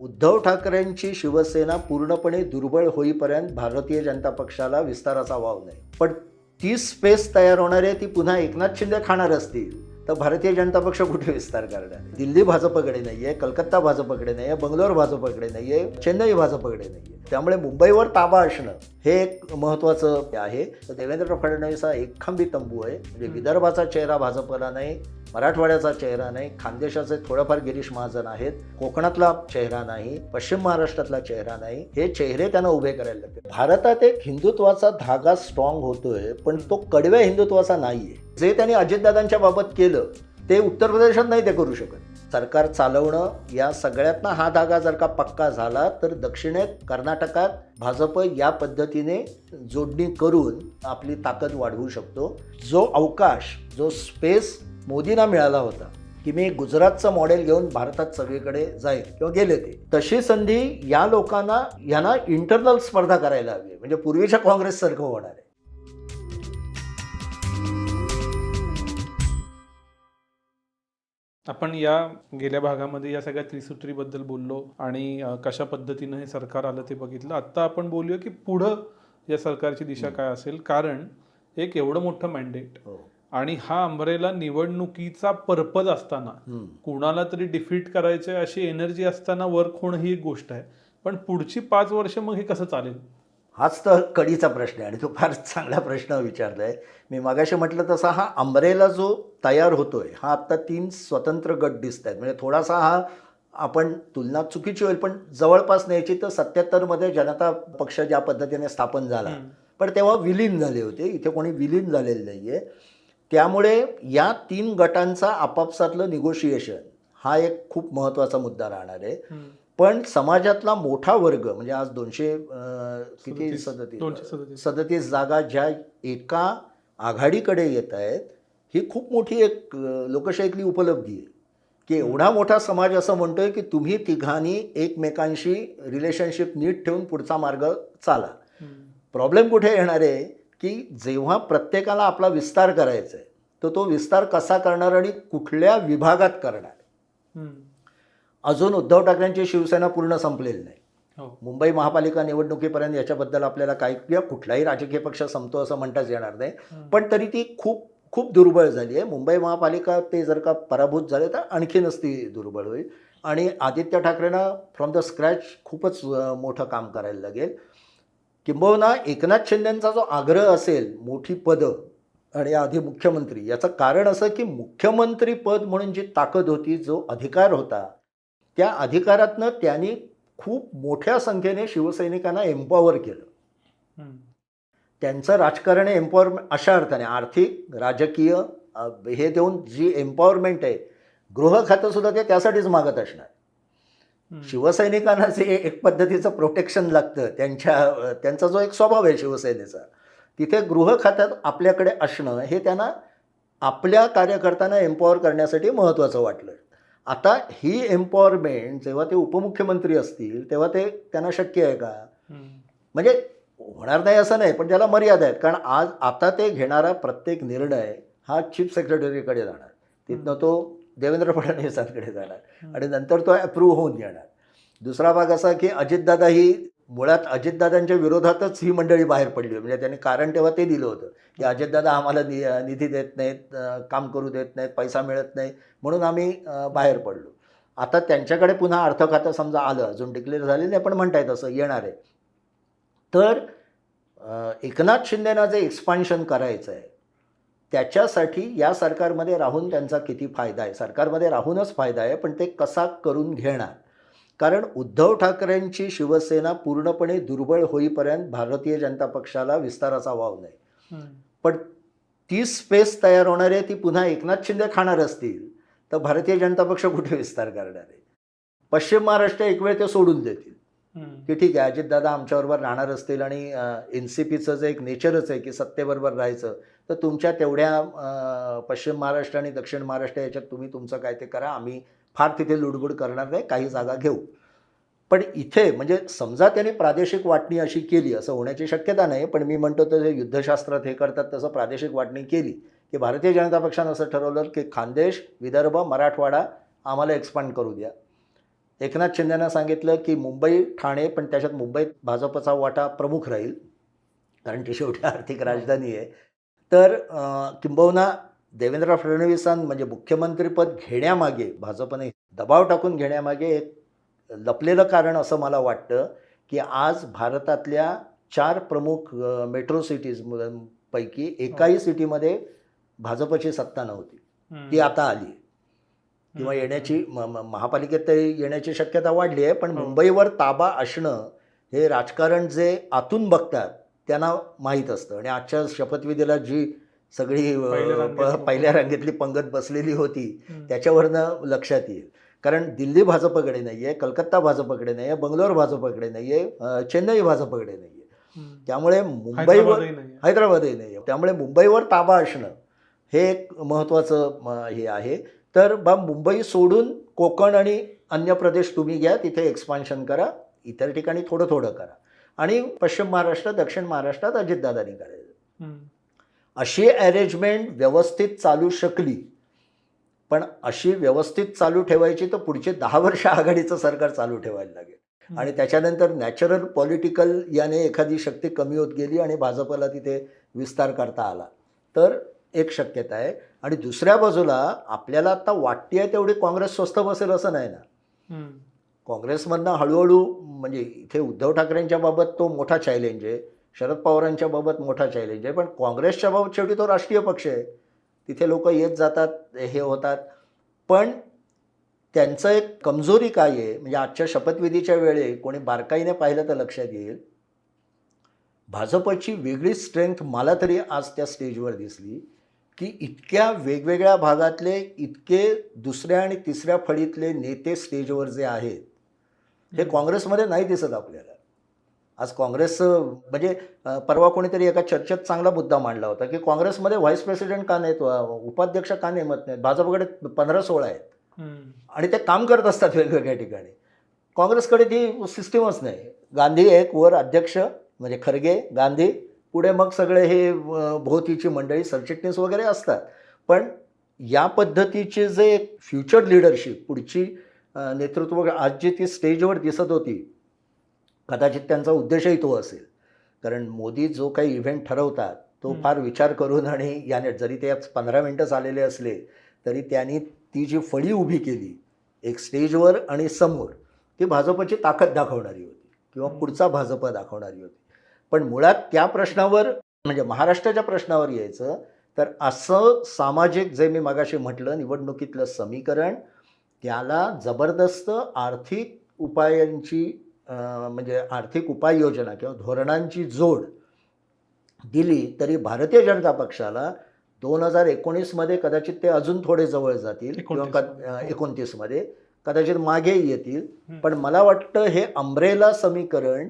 उद्धव ठाकरेंची शिवसेना पूर्णपणे दुर्बळ होईपर्यंत भारतीय जनता पक्षाला विस्ताराचा वाव नाही. पण ती स्पेस तयार होणार आहे ती पुन्हा एकनाथ शिंदे खाणार असतील तर भारतीय जनता पक्ष कुठे विस्तार करणार? दिल्ली भाजपकडे नाही आहे कलकत्ता भाजपकडे नाही आहे बंगलोर भाजपकडे नाही आहे चेन्नई भाजपकडे नाही आहे त्यामुळे मुंबईवर ताबा असणं हे एक महत्त्वाचं आहे. तर देवेंद्र फडणवीस हा एकखंबी तंबू आहे. म्हणजे विदर्भाचा चेहरा भाजपला नाही मराठवाड्याचा चेहरा नाही खानदेशाचे थोडंफार गिरीश महाजन आहेत कोकणातला चेहरा नाही पश्चिम महाराष्ट्रातला चेहरा नाही हे चेहरे त्यांना उभे करायला लागले. भारतात एक हिंदुत्वाचा धागा स्ट्रॉंग होतोय पण तो कडव्या हिंदुत्वाचा नाहीये. जे त्यांनी अजितदादांच्या बाबत केलं ते उत्तर प्रदेशात नाही ते करू शकत. सरकार चालवणं या सगळ्यातनं हा धागा जर का पक्का झाला तर दक्षिणेत कर्नाटकात भाजप या पद्धतीने जोडणी करून आपली ताकद वाढवू शकतो. जो अवकाश जो स्पेस मोदींना मिळाला होता की मी गुजरातचं मॉडेल घेऊन भारतात सगळीकडे जाईल किंवा गेले ते तशी संधी या लोकांना यांना इंटरनल स्पर्धा करायला हवी म्हणजे पूर्वीच्या काँग्रेससारखं होणार आहे. आपण या गेल्या भागामध्ये या सगळ्या त्रिसूत्रीबद्दल बोललो आणि कशा पद्धतीनं हे सरकार आलं ते बघितलं. आत्ता आपण बोलूया की पुढं या सरकारची दिशा काय असेल. कारण एक एवढं मोठं मॅन्डेट हो. आणि हा अंबरेला निवडणुकीचा पर्पज असताना. कुणाला तरी डिफीट करायचं अशी एनर्जी असताना वर्क होणं ही एक गोष्ट आहे. पण पुढची पाच वर्ष मग हे कसं चालेल? हाच तर कडीचा प्रश्न आहे आणि तो फार चांगला प्रश्न विचारलाय. मी मागाशी म्हटलं तसा हा अंबरेला जो तयार होतोय हा आत्ता तीन स्वतंत्र गट दिसत आहेत म्हणजे थोडासा हा आपण तुलना चुकीची होईल पण जवळपास न्यायची तर सत्याहत्तरमध्ये जनता पक्ष ज्या पद्धतीने स्थापन झाला पण तेव्हा विलीन झाले होते. इथे कोणी विलीन झालेलं नाही आहे त्यामुळे या तीन गटांचा आपापसातलं निगोशिएशन हा एक खूप महत्त्वाचा मुद्दा राहणार आहे. पण समाजातला मोठा वर्ग म्हणजे आज दोनशे किती सदतीस. सदतीस? जागा ज्या एका आघाडीकडे येत आहेत ही खूप मोठी एक लोकशाहीतली उपलब्धी आहे. की एवढा मोठा समाज असं म्हणतोय की तुम्ही तिघांनी एकमेकांशी रिलेशनशिप नीट ठेवून पुढचा मार्ग चाला. प्रॉब्लेम कुठे येणार आहे? की जेव्हा प्रत्येकाला आपला विस्तार करायचा आहे तर तो विस्तार कसा करणार आणि कुठल्या विभागात करणार अजून उद्धव ठाकरेंची शिवसेना पूर्ण संपलेली नाही. हो. मुंबई महापालिका निवडणुकीपर्यंत याच्याबद्दल आपल्याला काही किंवा कुठलाही राजकीय पक्ष संपतो असं म्हणताच येणार नाही. पण तरी ती खूप खूप दुर्बळ झाली आहे. मुंबई महापालिका ते जर का पराभूत झाले तर आणखीनच ती दुर्बळ होईल. आणि आदित्य ठाकरेंना फ्रॉम द स्क्रॅच खूपच मोठं काम करायला लागेल. किंबहुना एकनाथ शिंदेंचा जो आग्रह असेल मोठी पदं आणि आधी मुख्यमंत्री याचं कारण असं की मुख्यमंत्री पद म्हणून जी ताकद होती जो अधिकार होता त्या अधिकारातनं त्यांनी खूप मोठ्या संख्येने शिवसैनिकांना एम्पॉवर केलं. त्यांचं राजकारण एम्पॉवरमेंट अशा अर्थाने आर्थिक राजकीय हे देऊन जी एम्पॉवरमेंट आहे गृह खातं सुद्धा ते त्यासाठीच मागत असणार. शिवसैनिकांना जे एक पद्धतीचं प्रोटेक्शन लागतं त्यांच्या त्यांचा जो एक स्वभाव आहे शिवसेनेचा तिथे गृह खात्यात आपल्याकडे असणं हे त्यांना आपल्या कार्यकर्त्यांना एम्पॉवर करण्यासाठी महत्त्वाचं वाटलं. आता ही एम्पॉवरमेंट जेव्हा ते उपमुख्यमंत्री असतील तेव्हा ते त्यांना शक्य आहे का? म्हणजे होणार नाही असं नाही पण त्याला मर्यादा आहेत. कारण आज आता ते घेणारा प्रत्येक निर्णय हा चीफ सेक्रेटरीकडे जाणार. तिथनं तो देवेंद्र फडणवीसांकडे जाणार. आणि नंतर तो अप्रूव्ह होऊन येणार दुसरा भाग असा की अजितदादा ही मुळात अजितदादांच्या विरोधातच ही मंडळी बाहेर पडली म्हणजे त्यांनी कारण तेव्हा ते दिलं होतं की अजितदादा आम्हाला नि निधी देत नाहीत काम करू देत नाहीत पैसा मिळत नाही म्हणून आम्ही बाहेर पडलो. आता त्यांच्याकडे पुन्हा अर्थ खातं समजा आलं अजून डिक्लेअर झालेलं नाही पण म्हणतायत असं येणार आहे. तर एकनाथ शिंदेना जे एक्सपान्शन करायचं आहे त्याच्यासाठी या सरकारमध्ये राहून त्यांचा किती फायदा आहे? सरकारमध्ये राहूनच फायदा आहे पण ते कसा करून घेणार? कारण उद्धव ठाकरेंची शिवसेना पूर्णपणे दुर्बळ होईपर्यंत भारतीय जनता पक्षाला विस्ताराचा वाव नाही. पण ती स्पेस तयार होणार आहे ती पुन्हा एकनाथ शिंदे खाणार असतील तर भारतीय जनता पक्ष कुठे विस्तार करणार आहे? पश्चिम महाराष्ट्र एक वेळ ते सोडून देतील. की ठीक आहे अजितदादा आमच्याबरोबर राहणार असतील आणि एन सी पीचं जे एक नेचरच आहे की सत्तेबरोबर राहायचं तर तुमच्या तेवढ्या पश्चिम महाराष्ट्र आणि दक्षिण महाराष्ट्र याच्यात तुम्ही तुमचं काय ते करा. आम्ही फार तिथे लुडबुड करणार नाही काही जागा घेऊ. पण इथे म्हणजे समजा त्याने प्रादेशिक वाटणी अशी केली असं होण्याची शक्यता नाही पण मी म्हणतो तर युद्धशास्त्रात हे करतात तसं प्रादेशिक वाटणी केली की भारतीय जनता पक्षानं असं ठरवलं की खानदेश विदर्भ मराठवाडा आम्हाला एक्सपांड करू द्या. एकनाथ शिंदेनं सांगितलं की मुंबई ठाणे पण त्याच्यात मुंबईत भाजपचा वाटा प्रमुख राहील कारण ती शेवटी आर्थिक राजधानी आहे. तर किंबहुना देवेंद्र फडणवीसां म्हणजे मुख्यमंत्रीपद घेण्यामागे भाजपने दबाव टाकून घेण्यामागे एक लपलेलं कारण असं मला वाटतं की आज भारतातल्या चार प्रमुख मेट्रो सिटीज पैकी एकाही सिटीमध्ये भाजपची सत्ता नव्हती. ती आता आली किंवा. येण्याची महापालिकेत तरी येण्याची शक्यता वाढली आहे पण हो. मुंबईवर ताबा असणं हे राजकारण जे आतून बघतात त्यांना माहीत असतं आणि आजच्या शपथविधीला जी सगळी पहिल्या रांगेतली पंगत बसलेली होती. त्याच्यावरनं लक्षात येईल कारण दिल्ली भाजपकडे नाही आहे कलकत्ता भाजपकडे नाही आहे बंगलोर भाजपकडे नाही आहे चेन्नई भाजपकडे नाही आहे. त्यामुळे मुंबईवर हैदराबादही नाही आहे त्यामुळे मुंबईवर ताबा असणं हे एक महत्त्वाचं हे आहे तर बा मुंबई सोडून कोकण आणि अन्य प्रदेश तुम्ही घ्या तिथे एक्सपान्शन करा इतर ठिकाणी थोडं थोडं करा. आणि पश्चिम महाराष्ट्र दक्षिण महाराष्ट्रात अजितदादांनी करायचं. अशी अरेंजमेंट व्यवस्थित चालू शकली पण अशी व्यवस्थित चालू ठेवायची तर पुढचे दहा वर्ष आघाडीचं सरकार चालू ठेवायला लागेल. आणि त्याच्यानंतर नॅचरल पॉलिटिकल याने एखादी शक्ती कमी होत गेली आणि भाजपला तिथे विस्तार करता आला. तर एक शक्यता आहे आणि दुसऱ्या बाजूला आपल्याला आता वाटते तेवढी काँग्रेस स्वस्त बसेल असं नाही ना. काँग्रेसमधनं हळूहळू म्हणजे इथे उद्धव ठाकरेंच्या बाबत तो मोठा चॅलेंज आहे शरद पवारांच्या बाबत मोठा चॅलेंज आहे पण काँग्रेसच्या बाबत शेवटी तो राष्ट्रीय पक्ष आहे. तिथे लोक येत जातात हे होतात. पण त्यांचं एक कमजोरी काय आहे म्हणजे आजच्या शपथविधीच्या वेळी कोणी बारकाईने पाहिलं तर लक्षात येईल. भाजपची वेगळी स्ट्रेंथ मला तरी आज त्या स्टेजवर दिसली. की इतक्या वेगवेगळ्या भागातले इतके दुसऱ्या आणि तिसऱ्या फळीतले नेते स्टेजवर जे आहेत हे काँग्रेसमध्ये नाही दिसत आपल्याला. आज काँग्रेस म्हणजे परवा कोणीतरी एका चर्चेत चांगला मुद्दा मांडला होता की काँग्रेसमध्ये व्हाईस प्रेसिडेंट का नाहीत उपाध्यक्ष का नेमत नाहीत? भाजपकडे पंधरा सोळा आहेत. आणि ते काम करत असतात वेगवेगळ्या ठिकाणी. काँग्रेसकडे ती सिस्टीमच नाही. गांधी एक वर अध्यक्ष म्हणजे खरगे गांधी पुढे मग सगळे हे भोवतीची मंडळी सरचिटणीस वगैरे असतात पण या पद्धतीचे जे फ्युचर लिडरशिप पुढची नेतृत्व आज जी ती स्टेजवर दिसत होती कदाचित त्यांचा उद्देशही तो असेल कारण मोदी जो काही इव्हेंट ठरवतात तो. फार विचार करून आणि याने जरी ते आज पंधरा मिनटं झालेले असले तरी त्यांनी ती जी फळी उभी केली एक स्टेजवर आणि समोर ती भाजपची ताकद दाखवणारी होती किंवा. पुढचा भाजप दाखवणारी होती पण मुळात त्या प्रश्नावर म्हणजे महाराष्ट्राच्या प्रश्नावर यायचं तर असं सामाजिक जे मी मगाशी म्हटलं निवडणुकीतलं समीकरण त्याला जबरदस्त आर्थिक उपायांची म्हणजे आर्थिक उपाययोजना किंवा धोरणांची जोड दिली तरी भारतीय जनता पक्षाला दोन हजार एकोणीसमध्ये कदाचित ते अजून थोडे जवळ जातील किंवा एकोणतीसमध्ये. कदाचित मागे येतील. पण मला वाटतं हे अम्ब्रेला समीकरण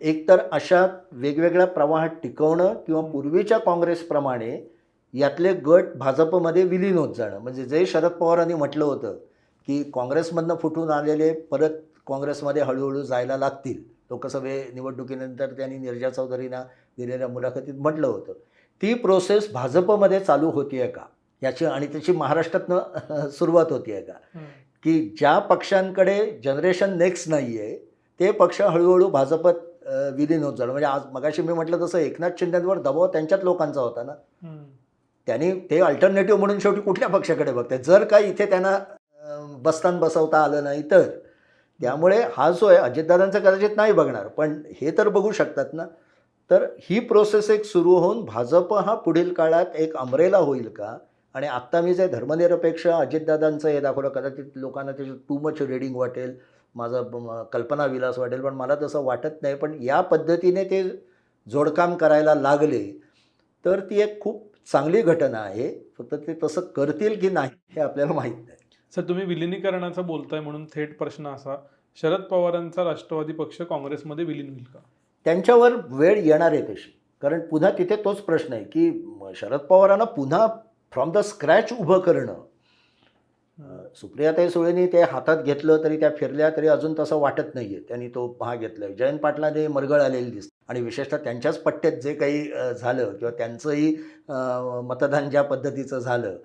एकतर अशा वेगवेगळ्या प्रवाहात टिकवणं किंवा पूर्वीच्या काँग्रेसप्रमाणे यातले गट भाजपमध्ये विलीन होत जाणं. म्हणजे जे शरद पवारांनी म्हटलं होतं की काँग्रेसमधनं फुटून आलेले परत काँग्रेसमध्ये हळूहळू जायला लागतील. लोकसभे निवडणुकीनंतर त्यांनी निर्जा चौधरींना दिलेल्या मुलाखतीत म्हटलं होतं. ती प्रोसेस भाजपमध्ये चालू होती आहे का? याची आणि त्याची महाराष्ट्रातनं सुरुवात होती आहे का. की ज्या पक्षांकडे जनरेशन नेक्स्ट नाही आहे ते पक्ष हळूहळू भाजपत विलीन होत जाणं. म्हणजे आज मगाशी मी म्हटलं तसं एकनाथ शिंदेवर दबाव त्यांच्याच लोकांचा होता ना. त्यांनी ते अल्टरनेटिव्ह म्हणून शेवटी कुठल्या पक्षाकडे बघताय जर का इथे त्यांना बस्तान बसवता आलं नाही तर. त्यामुळे हा जो आहे अजितदादांचा कदाचित नाही बघणार. पण हे तर बघू शकतात ना. तर ही प्रोसेस एक सुरू होऊन भाजप हा पुढील काळात एक अमरेला होईल का? आणि आत्ता मी जे धर्मनिरपेक्ष अजितदादांचं हे दाखवलं कदाचित लोकांना त्याची टू मच रेडिंग वाटेल. माझा म- कल्पनाविलास वाटेल पण मला तसं वाटत नाही. पण या पद्धतीने ते जोडकाम करायला लागले तर ती एक खूप चांगली घटना आहे. फक्त ते तसं करतील की नाही हे आपल्याला माहीत नाही. सर तुम्ही विलिनीकरणाचं बोलताय म्हणून थेट प्रश्न असा शरद पवारांचा राष्ट्रवादी पक्ष काँग्रेसमध्ये विलीन होईल का? त्यांच्यावर वेळ येणार आहे तशी. कारण पुन्हा तिथे तोच प्रश्न आहे की शरद पवारांना पुन्हा फ्रॉम द स्क्रॅच उभं करणं सुप्रियाताई सुळेंनी ते हातात घेतलं तरी त्या फिरल्या तरी अजून तसं वाटत नाही आहे त्यांनी तो भाग घेतलाय. जयंत पाटलाने मरगळ आलेली दिसते. आणि विशेषतः त्यांच्याच पट्ट्यात जे काही झालं किंवा त्यांचंही मतदान ज्या पद्धतीचं झालं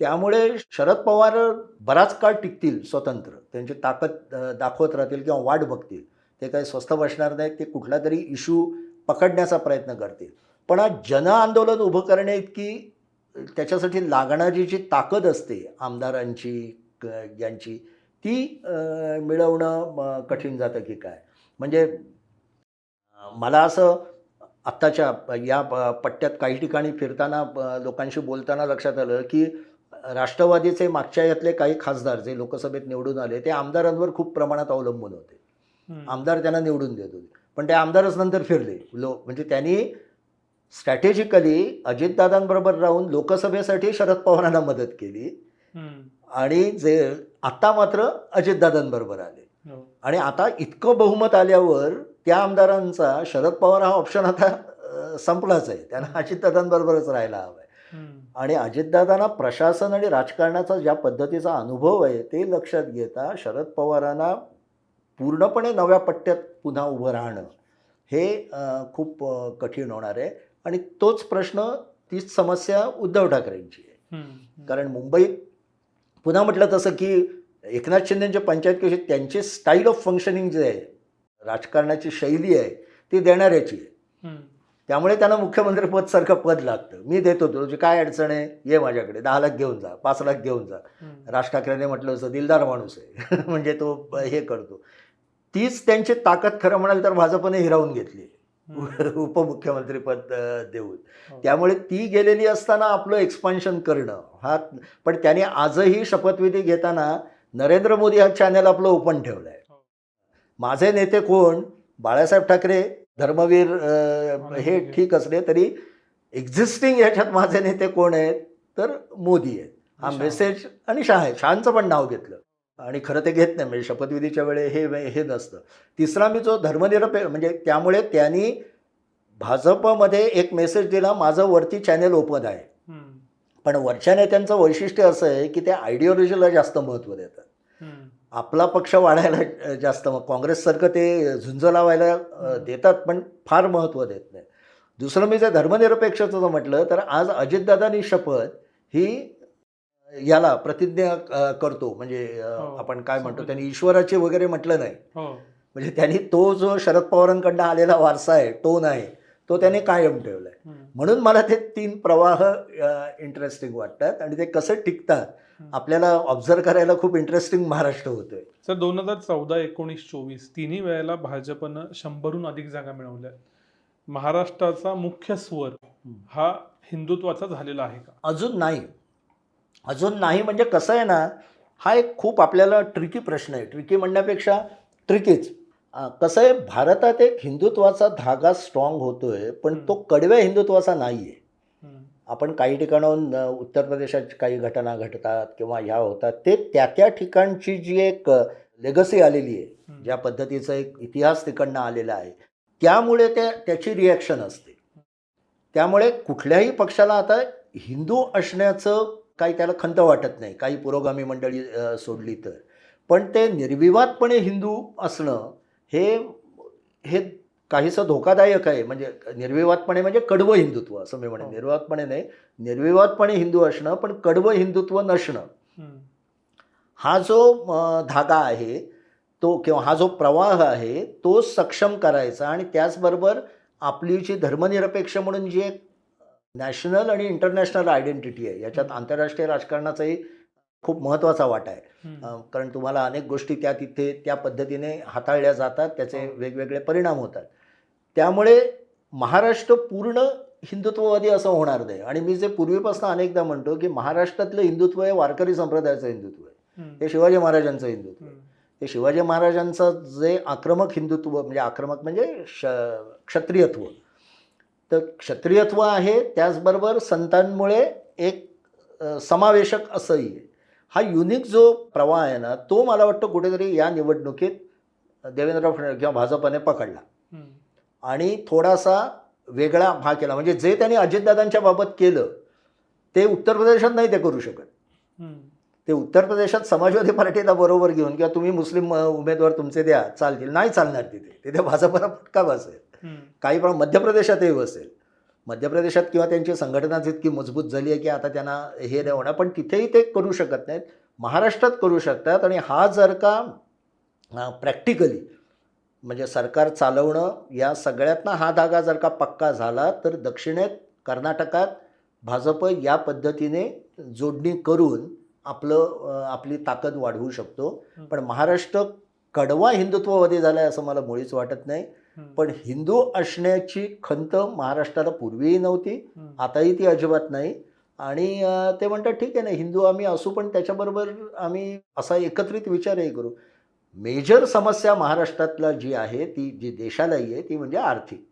त्यामुळे शरद पवार बराच काळ टिकतील स्वतंत्र. त्यांची ताकद दाखवत राहतील किंवा वाट बघतील. ते काही स्वस्थ बसणार नाहीत. ते कुठला तरी इश्यू पकडण्याचा प्रयत्न करतील. पण आज जन आंदोलन उभं करण्या इतकी त्याच्यासाठी लागणारी जी ताकद असते आमदारांची क- यांची ती मिळवणं कठीण जातं की काय? म्हणजे मला असं आत्ताच्या या पट्ट्यात काही ठिकाणी फिरताना लोकांशी बोलताना लक्षात आलं की राष्ट्रवादीचे मागच्या यातले काही खासदार जे लोकसभेत निवडून आले ते आमदारांवर खूप प्रमाणात अवलंबून होते. आमदार त्यांना निवडून देत होते. पण ते आमदारच नंतर फिरले. लो म्हणजे त्यांनी स्ट्रॅटेजिकली अजितदादांबरोबर राहून लोकसभेसाठी शरद पवारांना मदत केली. आणि जे आत्ता मात्र अजितदादांबरोबर आले हो. आणि आता इतकं बहुमत आल्यावर त्या आमदारांचा शरद पवार हा ऑप्शन आता संपलाच आहे त्यांना अजितदादांबरोबरच राहायला हवं आहे. आणि अजितदादांना प्रशासन आणि राजकारणाचा ज्या पद्धतीचा अनुभव आहे ते लक्षात घेता शरद पवारांना पूर्णपणे नव्या पट्ट्यात पुन्हा उभं राहणं हे खूप कठीण होणार आहे आणि तोच प्रश्न तीच समस्या उद्धव ठाकरेंची आहे. कारण मुंबईत पुन्हा म्हटलं तसं की एकनाथ शिंदेचे पंचायत कशी त्यांची स्टाईल ऑफ फंक्शनिंग जे आहे राजकारणाची शैली आहे ती देणाऱ्याची आहे. त्यामुळे त्यांना मुख्यमंत्रीपदसारखं पद लागतं मी देतो तुझी काय अडचण आहे ये माझ्याकडे दहा लाख घेऊन जा पाच लाख घेऊन जा. राज ठाकरेने म्हटलं असं दिलदार माणूस आहे म्हणजे तो हे करतो तीच त्यांची ताकद खरं म्हणाल तर भाजपने हिरावून घेतली. उपमुख्यमंत्रीपद देऊन. हो. त्यामुळे ती गेलेली असताना आपलं एक्सपान्शन करणं हा पण त्याने आजही शपथविधी घेताना नरेंद्र मोदी हा चॅनल आपलं ओपन ठेवलं आहे हो. माझे नेते कोण? बाळासाहेब ठाकरे धर्मवीर हे ठीक असले तरी एक्झिस्टिंग ह्याच्यात माझे नेते कोण आहेत? तर मोदी आहेत. हा. मेसेज आणि शहा आहे शहांचं पण नाव घेतलं. आणि खरं ते घेत नाही. म्हणजे शपथविधीच्या वेळे हे हे नसतं. तिसरा मी जो धर्मनिरपेक्ष म्हणजे त्यामुळे त्यांनी भाजपमध्ये एक मेसेज दिला माझं वरती चॅनेल ओपन आहे. पण वरच्या नेत्यांचं वैशिष्ट्य असं आहे की ते आयडिओलॉजीला जास्त महत्त्व देतात. आपला पक्ष वाढायला जास्त मग काँग्रेससारखं ते झुंज लावायला देतात पण फार महत्त्व देत नाही. दुसरं मी जर धर्मनिरपेक्षाचं जर म्हटलं तर आज अजितदादांनी शपथ ही याला प्रतिज्ञा करतो म्हणजे हो. आपण काय म्हणतो. त्यांनी ईश्वराची वगैरे म्हटलं नाही हो. म्हणजे त्यांनी तो जो शरद पवारांकडनं आलेला वारसा आहे टोन आहे तो त्याने कायम ठेवला आहे. म्हणून मला ते तीन प्रवाह इंटरेस्टिंग वाटतात आणि ते कसे टिकतात. आपल्याला ऑब्झर्व करायला खूप इंटरेस्टिंग महाराष्ट्र होतोय सर दोन हजार चौदा एकोणीस चोवीस तिन्ही वेळेला भाजपनं शंभरहून अधिक जागा मिळवल्या महाराष्ट्राचा मुख्य स्वर हा हिंदुत्वाचा झालेला आहे का अजून नाही अजून नाही म्हणजे कसं आहे ना हा एक खूप आपल्याला ट्रिकी प्रश्न आहे. ट्रिकी म्हणण्यापेक्षा ट्रिकीच कसं आहे भारतात एक हिंदुत्वाचा धागा स्ट्रॉंग होतोय पण तो कडव्या हिंदुत्वाचा नाही आहे. आपण काही ठिकाणाहून उत्तर प्रदेशात काही घटना घडतात किंवा ह्या होतात ते त्या त्या ठिकाणची जी एक लेगसी आलेली आहे. ज्या पद्धतीचा एक इतिहास तिकडनं आलेला आहे त्यामुळे ते त्याची रिॲक्शन असते. त्यामुळे कुठल्याही पक्षाला आता हिंदू असण्याचं काही त्याला खंत वाटत नाही. काही पुरोगामी मंडळी सोडली तर. पण ते निर्विवादपणे हिंदू असणं हे हे काहीसं धोकादायक आहे. म्हणजे निर्विवादपणे म्हणजे कडवं हिंदुत्व असं मी म्हणेन. हो. निर्विवादपणे नाही निर्विवादपणे हिंदू असणं पण कडवं हिंदुत्व नसणं. हा जो धागा आहे तो किंवा हा जो प्रवाह आहे तो सक्षम करायचा आणि त्याचबरोबर आपली जी धर्मनिरपेक्ष म्हणून जी एक नॅशनल आणि इंटरनॅशनल आयडेंटिटी आहे. याच्यात आंतरराष्ट्रीय राजकारणाचाही खूप महत्त्वाचा वाटा आहे. कारण तुम्हाला अनेक गोष्टी त्या तिथे त्या पद्धतीने हाताळल्या जातात त्याचे हो. वेगवेगळे परिणाम होतात. त्यामुळे महाराष्ट्र पूर्ण हिंदुत्ववादी असं होणार नाही. आणि मी जे पूर्वीपासून अनेकदा म्हणतो की महाराष्ट्रातलं हिंदुत्व हे वारकरी संप्रदायाचं हिंदुत्व आहे. हे शिवाजी महाराजांचं हिंदुत्व आहे. हे शिवाजी महाराजांचं जे आक्रमक हिंदुत्व म्हणजे आक्रमक म्हणजे श क्षत्रियत्व तर क्षत्रियत्व आहे त्याचबरोबर संतांमुळे एक समावेशक असंही आहे हा युनिक जो प्रवाह आहे ना तो मला वाटतं कुठेतरी या निवडणुकीत देवेंद्र फडणवीस किंवा भाजपने पकडला. आणि थोडासा वेगळा भाग केला म्हणजे जे त्यांनी अजितदादांच्या बाबत केलं ते उत्तर प्रदेशात नाही ते करू शकत. ते उत्तर प्रदेशात समाजवादी पार्टीला बरोबर घेऊन किंवा तुम्ही मुस्लिम उमेदवार तुमचे द्या चालतील नाही चालणार तिथे तिथे भाजपला फटका बसेल. काही प्रमाणात मध्य प्रदेशातही बसेल. मध्य प्रदेशात किंवा त्यांची संघटनाच इतकी मजबूत झाली आहे की आता त्यांना हे नाही होणार. पण तिथेही ते करू शकत नाहीत. महाराष्ट्रात करू शकतात आणि हा जर का प्रॅक्टिकली म्हणजे सरकार चालवणं या सगळ्यातनं हा धागा जर का पक्का झाला तर दक्षिणेत कर्नाटकात भाजप या पद्धतीने जोडणी करून आपलं आपली ताकद वाढवू शकतो. पण महाराष्ट्र कडवा हिंदुत्ववादी झाला आहे असं मला मुळीच वाटत नाही. पण हिंदू असण्याची खंत महाराष्ट्राला पूर्वीही नव्हती. आताही ती अजिबात नाही आणि ते म्हणतात ठीक आहे ना हिंदू आम्ही असू पण त्याच्याबरोबर आम्ही असा एकत्रित विचारही करू मेजर समस्या महाराष्ट्रातला जी आहे ती जी देशालाही आहे ती म्हणजे आर्थिक.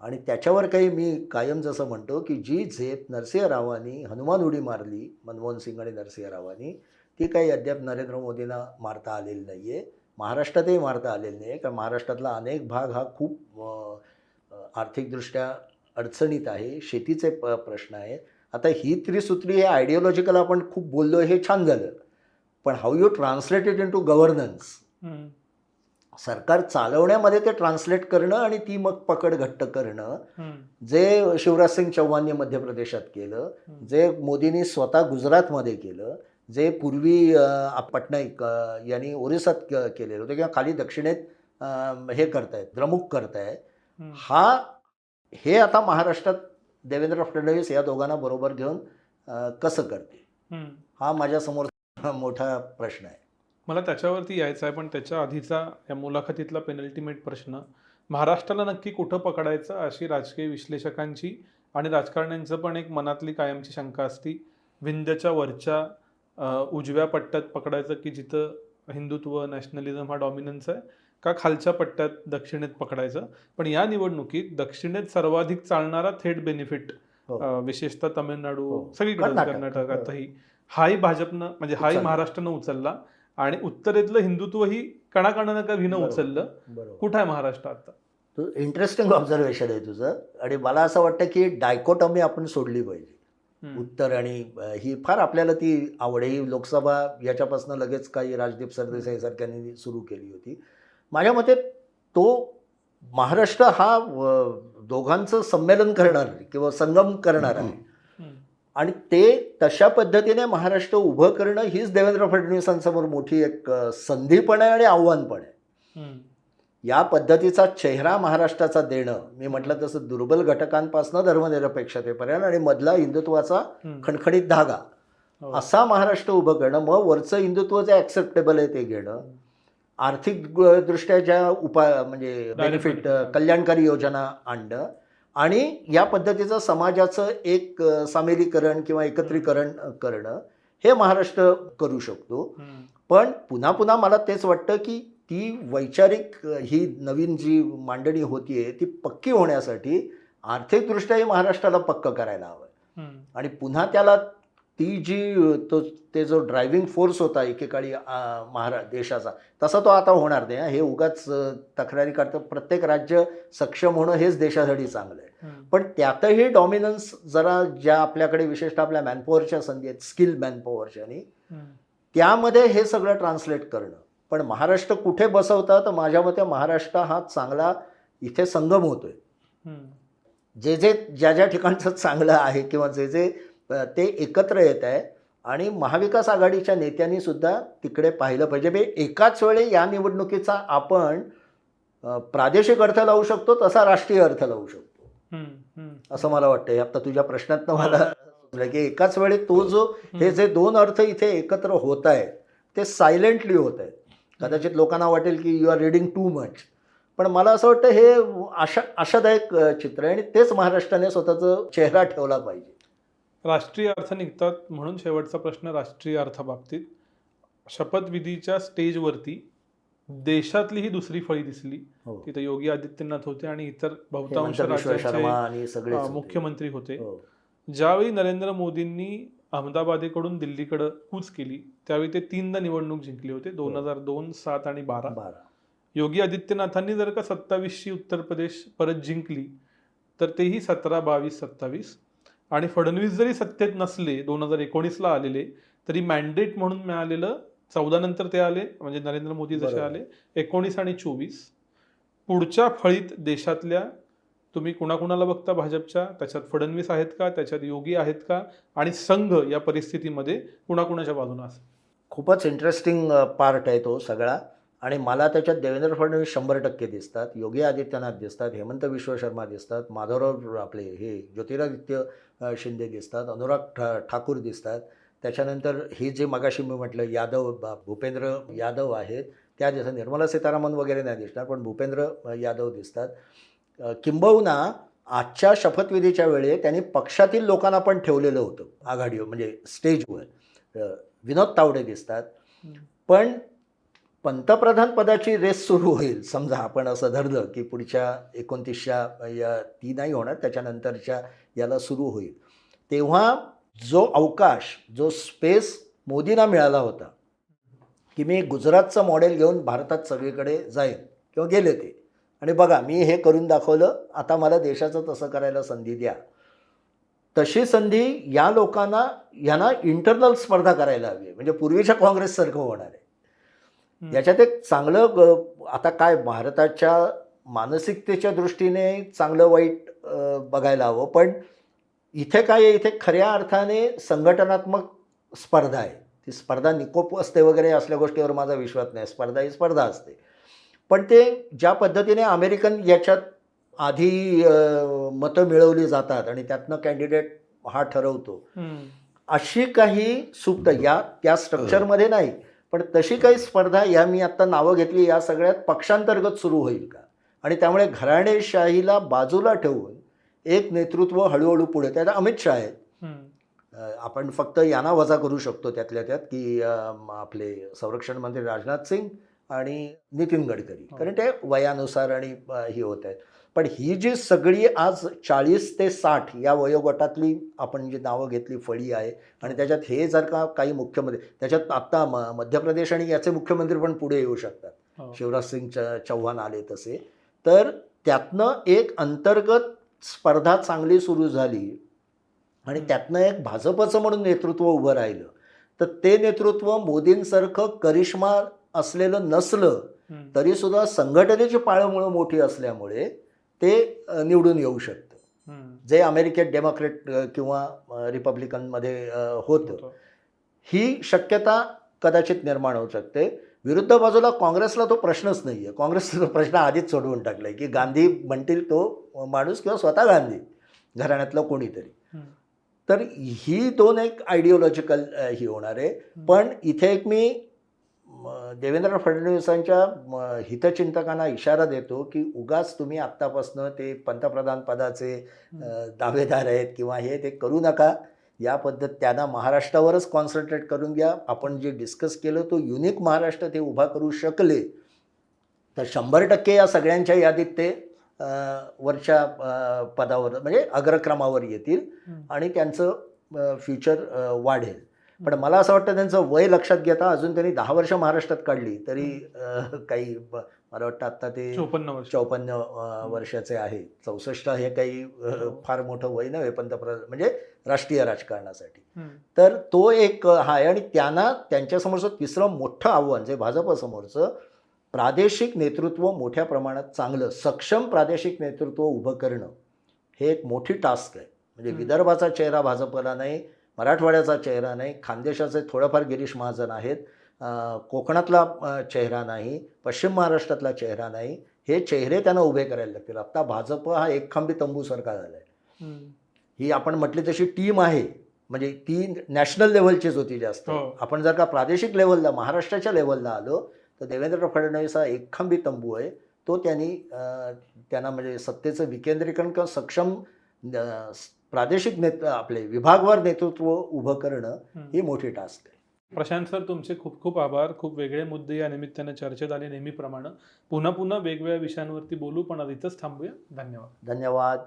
आणि त्याच्यावर काही मी कायम जसं म्हणतो की जी झेप नरसिंहरावांनी हनुमान उडी मारली मनमोहन सिंग आणि नरसिंहरावांनी ती काही अद्याप नरेंद्र मोदींना मारता आलेली नाही आहे महाराष्ट्रातही मारता आलेली नाही कारण महाराष्ट्रातला अनेक भाग हा खूप आर्थिकदृष्ट्या अडचणीत आहे शेतीचे प प्रश्न आहेत आता ही त्रिसूत्री हे आयडिओलॉजिकल आपण खूप बोललो हे छान झालं पण how you translated into governance. सरकार चालवण्यामध्ये ते ट्रान्सलेट करणं आणि ती मग पकड घट्ट करणं. जे शिवराज सिंग चौहानने मध्य प्रदेशात केलं. जे मोदींनी स्वतः गुजरातमध्ये केलं जे पूर्वी पटनाईक यांनी ओरिसात केलेलं होतं किंवा खाली दक्षिणेत हे करतायत द्रमुक करतायत. हा हे आता महाराष्ट्रात देवेंद्र फडणवीस या दोघांना बरोबर घेऊन कसं करते. हा माझ्यासमोर मोठा प्रश्न आहे मला त्याच्यावरती यायचं आहे पण त्याच्या आधीचा या मुलाखतीतला पेनल्टिमेट प्रश्न महाराष्ट्राला नक्की कुठं पकडायचं अशी राजकीय विश्लेषकांची आणि राजकारण्यांचं पण एक मनातली कायमची शंका असती विंध्यच्या वरच्या उजव्या पट्ट्यात पकडायचं की जिथं हिंदुत्व नॅशनलिझम हा डॉमिनन्स आहे का खालच्या पट्ट्यात दक्षिणेत पकडायचं पण या निवडणुकीत दक्षिणेत सर्वाधिक चालणारा थेट बेनिफिट हो. विशेषतः तामिळनाडू हो. सगळीकडे कर्नाटक. कर्नाटकातही हाही भाजपनं म्हणजे हाही. महाराष्ट्रानं उचलला आणि उत्तरेतलं हिंदुत्व ही कणाकणानं का विनं. उचललं कुठं आहे महाराष्ट्र आता तू इंटरेस्टिंग ऑब्झर्वेशन आहे तुझं आणि मला असं वाटतं की डायकोटॉमी आपण सोडली पाहिजे. उत्तर आणि ही फार आपल्याला ती आवड ही लोकसभा याच्यापासून लगेच काही राजदीप सरदेसाई सारख्यांनी सुरू केली होती. माझ्या मते तो महाराष्ट्र हा दोघांचं संमेलन करणार किंवा संगम करणार आहे. आणि ते तशा पद्धतीने महाराष्ट्र उभं करणं हीच देवेंद्र फडणवीसांसमोर मोठी एक संधी पण आहे आणि आव्हान पण आहे. या पद्धतीचा चेहरा महाराष्ट्राचा देणं मी म्हटलं तसं दुर्बल घटकांपासून धर्मनिरपेक्षतेपर्यंत आणि मधला हिंदुत्वाचा. खणखणीत धागा हो. असा महाराष्ट्र उभं करणं मग वरचं हिंदुत्व जे ॲक्सेप्टेबल आहे ते घेणं आर्थिक दृष्ट्या ज्या उपाय म्हणजे बेनिफिट. कल्याणकारी योजना आणणं आणि या पद्धतीचं समाजाचं एक सामिलीकरण किंवा एकत्रीकरण करणं हे महाराष्ट्र करू शकतो. पण पुन्हा पुन्हा मला तेच वाटतं की ती वैचारिक ही नवीन जी मांडणी होतीये ती पक्की होण्यासाठी आर्थिकदृष्ट्याही महाराष्ट्राला पक्क करायला हवं. आणि पुन्हा त्याला ती जी तो ते जो ड्रायव्हिंग फोर्स होता एकेकाळी महारा देशाचा तसा तो आता होणार नाही हं. उगाच तक्रारी करतं प्रत्येक राज्य सक्षम होणं हेच देशासाठी चांगलं आहे. पण त्यातही डॉमिनन्स जरा ज्या आपल्याकडे विशेषतः आपल्या मॅनपॉवरच्या संधी आहेत स्किल मॅनपॉवरच्या आणि. त्यामध्ये हे सगळं ट्रान्सलेट करणं पण महाराष्ट्र कुठे बसवतं? तर माझ्या मते महाराष्ट्र हा चांगला इथे संगम होतोय. जे जे ज्या ज्या ठिकाणचं चांगलं आहे किंवा जे जे ते एकत्र येत आहे आणि महाविकास आघाडीच्या नेत्यांनी सुद्धा तिकडे पाहिलं पाहिजे. बे एकाच वेळी या निवडणुकीचा आपण प्रादेशिक अर्थ लावू शकतो तसा राष्ट्रीय अर्थ लावू शकतो. असं मला वाटतं आता तुझ्या प्रश्नातनं मला की एकाच वेळी तो जो हे जे दोन अर्थ इथे एकत्र होत आहेत ते सायलेंटली होत आहेत. कदाचित लोकांना वाटेल की you are reading too much पण मला असं वाटतं हे आशा आशादायक चित्र आहे आणि तेच महाराष्ट्राने स्वतःचा चेहरा ठेवला पाहिजे. राष्ट्रीय अर्थ निघतात म्हणून शेवटचा प्रश्न राष्ट्रीय अर्थाबाबतीत शपथविधीच्या स्टेजवरती देशातली ही दुसरी फळी दिसली. हो. तिथे योगी आदित्यनाथ होते आणि इतर बहुतांश राज्यांचे मुख्यमंत्री होते. हो. ज्यावेळी नरेंद्र मोदींनी अहमदाबादेकडून दिल्लीकडे कूच केली. त्यावेळी ते तीनदा निवडणूक जिंकले होते. दोन हजार दोन सात आणि बारा. बारा. योगी आदित्यनाथांनी जर का सत्तावीसशी उत्तर प्रदेश परत जिंकली तर तेही सतरा बावीस सत्तावीस. आणि फडणवीस जरी सत्तेत नसले दोन हजार एकोणीसला आलेले तरी मॅन्डेट म्हणून मिळालेलं चौदा नंतर ते आले म्हणजे नरेंद्र मोदी जसे. आले एकोणीस आणि चोवीस. पुढच्या फळीत देशातल्या तुम्ही कुणाकुणाला बघता भाजपच्या? त्याच्यात फडणवीस आहेत का? त्याच्यात योगी आहेत का? आणि संघ या परिस्थितीमध्ये कुणाकुणाच्या बाजूने असेल? खूपच इंटरेस्टिंग पार्ट आहे तो सगळा. आणि मला त्याच्यात देवेंद्र फडणवीस शंभर टक्के दिसतात. योगी आदित्यनाथ दिसतात. हेमंत विश्व शर्मा दिसतात. माधवराव आपले हे ज्योतिरादित्य शिंदे दिसतात. अनुराग ठा ठाकूर दिसतात. त्याच्यानंतर हे जे मगाशी मी म्हटलं यादव भूपेंद्र यादव आहेत. त्या दिसतात. निर्मला सीतारामन वगैरे नाही दिसणार पण भूपेंद्र यादव दिसतात. किंबहुना आजच्या शपथविधीच्या वेळी त्यांनी पक्षातील लोकांना पण ठेवलेलं होतं आघाडीवर म्हणजे स्टेजवर. विनोद तावडे दिसतात. पण पंतप्रधान पदाची रेस सुरू होईल समजा आपण असं धरलं की पुढच्या एकोणतीसच्या या ती नाही होणार त्याच्यानंतरच्या याला सुरू होईल. तेव्हा जो अवकाश जो स्पेस मोदींना मिळाला होता की मी गुजरातचं मॉडेल घेऊन भारतात सगळीकडे जाईन किंवा गेले ते आणि बघा मी हे करून दाखवलं आता मला देशाचं तसं करायला संधी द्या. तशी संधी या लोकांना यांना इंटरनल स्पर्धा करायला हवी. म्हणजे पूर्वीच्या काँग्रेससारखं होणार आहे. याच्यात एक चांगलं ग- आता काय भारताच्या मानसिकतेच्या दृष्टीने चांगलं वाईट बघायला हवं पण इथे काय आहे इथे खऱ्या अर्थाने संघटनात्मक स्पर्धा आहे. ती स्पर्धा निकोप असते वगैरे असल्या गोष्टीवर माझा विश्वास नाही. स्पर्धा ही स्पर्धा असते. पण ते ज्या पद्धतीने अमेरिकन याच्यात आधी मतं मिळवली जातात आणि त्यातनं कॅन्डिडेट हा ठरवतो. अशी काही सुप्त या त्या स्ट्रक्चरमध्ये नाही. पण तशी काही स्पर्धा या मी आत्ता नावं घेतली या सगळ्यात पक्षांतर्गत सुरू होईल का? आणि त्यामुळे घराणेशाहीला बाजूला ठेवून एक नेतृत्व हळूहळू पुढे त्यात अमित शहा आहेत. आपण फक्त यांना वजा करू शकतो त्यातल्या त्यात की आपले संरक्षण मंत्री राजनाथ सिंग आणि नितीन गडकरी हो. कारण ते वयानुसार आणि ही होत आहेत पण ही जी सगळी आज चाळीस ते साठ या वयोगटातली आपण जी नावं घेतली फळी आहे आणि त्याच्यात हे जर का काही मुख्यमंत्री त्याच्यात आत्ता म मध्य प्रदेश आणि याचे मुख्यमंत्री पण पुढे येऊ शकतात हो. शिवराज सिंग च- चौहान आले तसे तर त्यातनं एक अंतर्गत स्पर्धा चांगली सुरू झाली आणि. त्यातनं एक भाजपचं म्हणून नेतृत्व उभं राहिलं तर ते नेतृत्व मोदींसारखं करिश्मा असलेलं नसलं हम्म. तरीसुद्धा संघटनेची पाळंमुळं मोठी असल्यामुळे ते निवडून येऊ शकतं. जे अमेरिकेत डेमोक्रेट किंवा रिपब्लिकनमध्ये होतं. ही शक्यता कदाचित निर्माण होऊ शकते विरुद्ध बाजूला काँग्रेसला तो प्रश्नच नाही आहे काँग्रेसचा तो प्रश्न आधीच सोडवून टाकला आहे की गांधी म्हणतील तो माणूस किंवा स्वतः गांधी घराण्यातलं कोणीतरी. तर ही दोन एक आयडिओलॉजिकल ही होणार आहे पण इथे एक म, देवेंद्र फडणवीसांच्या म, हितचिंतकांना इशारा देतो की उगाच तुम्ही आत्तापासनं ते पंतप्रधान पदाचे दावेदार आहेत किंवा हे ते करू नका. या पद्धत त्यांना महाराष्ट्रावरच कॉन्सन्ट्रेट करून घ्या. आपण जे डिस्कस केलं तो युनिक महाराष्ट्र ते उभा करू शकले. तर शंभर टक्के या सगळ्यांच्या यादीत ते वरच्या पदावर म्हणजे अग्रक्रमावर येतील. आणि त्यांचं फ्युचर वाढेल. पण मला असं वाटतं त्यांचं वय लक्षात घेता अजून त्यांनी दहा वर्ष महाराष्ट्रात काढली तरी काही मला वाटतं आत्ता ते चोपन्न चौपन्न वर्षाचे आहे. चौसष्ट हे काही फार मोठं वय नव्हे पंतप्रधान म्हणजे राष्ट्रीय राजकारणासाठी. तर तो एक हा आहे आणि त्यांना त्यांच्यासमोरचं तिसरं मोठं आव्हान जे भाजपसमोरचं प्रादेशिक नेतृत्व मोठ्या प्रमाणात चांगलं सक्षम प्रादेशिक नेतृत्व उभं करणं हे एक मोठी टास्क आहे. म्हणजे. विदर्भाचा चेहरा भाजपला नाही मराठवाड्याचा चेहरा नाही खानदेशाचे थोडंफार गिरीश महाजन आहेत. कोकणातला चेहरा नाही पश्चिम महाराष्ट्रातला चेहरा नाही. हे चेहरे त्यांना उभे करायला लागतील. आत्ता भाजप हा एकखांबी तंबूसारखा झाला आहे. ही आपण म्हटली तशी टीम आहे. म्हणजे ती नॅशनल लेवलचीच होती जास्त. हो. आपण जर का प्रादेशिक लेवलला महाराष्ट्राच्या लेवलला आलो तर देवेंद्र फडणवीस हा एकखंबी तंबू आहे. तो त्यांनी त्यांना म्हणजे सत्तेचं विकेंद्रीकरण किंवा सक्षम प्रादेशिक नेत आपले विभागवार नेतृत्व उभं करणं ही. मोठी टास्क आहे. प्रशांत सर तुमचे खूप खूप आभार. खूप वेगळे मुद्दे या निमित्तानं चर्चेत आले नेहमीप्रमाणे. पुन्हा पुन्हा वेगवेगळ्या विषयांवरती बोलू पण आधीच इथंच थांबूया. धन्यवाद. धन्यवाद.